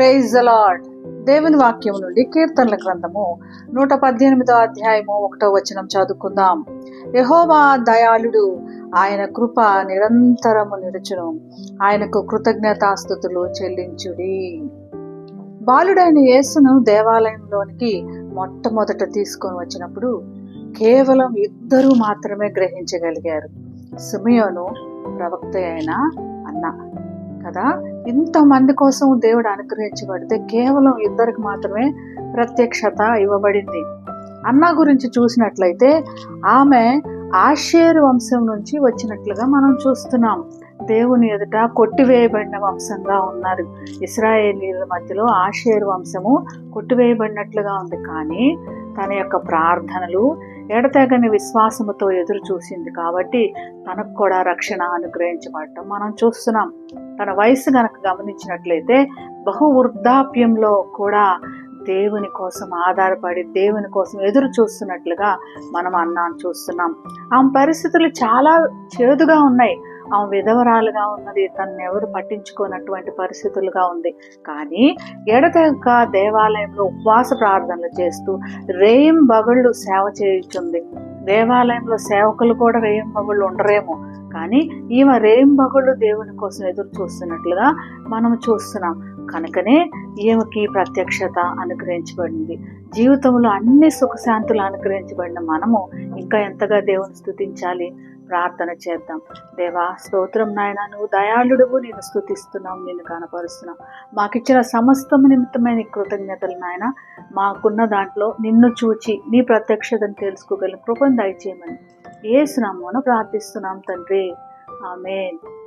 Praise అలాడ్ దేవుని వాక్యం నుండి కీర్తనల గ్రంథము నూట పద్దెనిమిదో అధ్యాయము ఒకటో వచనం చదువుకుందాం. యహోవా దయాళుడు ఆయన కృప నిరంతరము నిలుచును. ఆయనకు కృతజ్ఞతాస్థుతులు చెల్లించుడి. బాలుడైన యేసును దేవాలయంలోనికి మొట్టమొదట తీసుకొని వచ్చినప్పుడు కేవలం ఇద్దరు మాత్రమే గ్రహించగలిగారు. సుమియోను ప్రవక్త అయిన అన్న. కదా? ఇంతమంది కోసం దేవుడు అనుగ్రహించబడితే కేవలం ఇద్దరికి మాత్రమే ప్రత్యక్షత ఇవ్వబడింది. అన్న గురించి చూసినట్లయితే ఆమె ఆషేరు వంశం నుంచి వచ్చినట్లుగా మనం చూస్తున్నాం. దేవుని ఎదుట కొట్టివేయబడిన వంశంగా ఉన్నారు. ఇస్రాయేలీల మధ్యలో ఆషేరు వంశము కొట్టివేయబడినట్లుగా ఉంది. కానీ తన యొక్క ప్రార్థనలు ఎడతెగని విశ్వాసముతో ఎదురు చూసింది కాబట్టి తనకు కూడా రక్షణ అనుగ్రహించబడటం మనం చూస్తున్నాం. తన వయసు గనక గమనించినట్లయితే బహు వృద్ధాప్యంలో కూడా దేవుని కోసం ఆధారపడి దేవుని కోసం ఎదురు చూస్తున్నట్లుగా మనం అన్నాను చూస్తున్నాం. ఆమె పరిస్థితులు చాలా చేదుగా ఉన్నాయి. ఆమె విధవరాలుగా ఉన్నది తనని ఎవరు పట్టించుకోనటువంటి పరిస్థితులుగా ఉంది. కానీ ఎడతెగక దేవాలయంలో ఉపవాస ప్రార్థనలు చేస్తూ రేయం బగళ్ళు సేవ చేయుచుంది. దేవాలయంలో సేవకులు కూడా రేయం బగుళ్ళు ఉండరేమో. కానీ ఈమె రేయం బగుళ్ళు దేవుని కోసం ఎదురు చూస్తున్నట్లుగా మనం చూస్తున్నాం. కనుకనే ఈమెకి ప్రత్యక్షత అనుగ్రహించబడింది. జీవితంలో అన్ని సుఖశాంతులు అనుగ్రహించబడిన మనము ఇంకా ఎంతగా దేవుని స్థుతించాలి? ప్రార్థన చేద్దాం. దేవా స్తోత్రం నాయన నువ్వు దయాళుడువు నేను స్థుతిస్తున్నాం నేను కనపరుస్తున్నాం. మాకిచ్చిన సమస్తము నిమిత్తమైన కృతజ్ఞతలు నాయన. మాకున్న దాంట్లో నిన్ను చూచి నీ ప్రత్యక్షతను తెలుసుకోగలను కృపను దయచేయమని. ఏ స్నామను ప్రార్థిస్తున్నాం తండ్రి. ఆమెన్.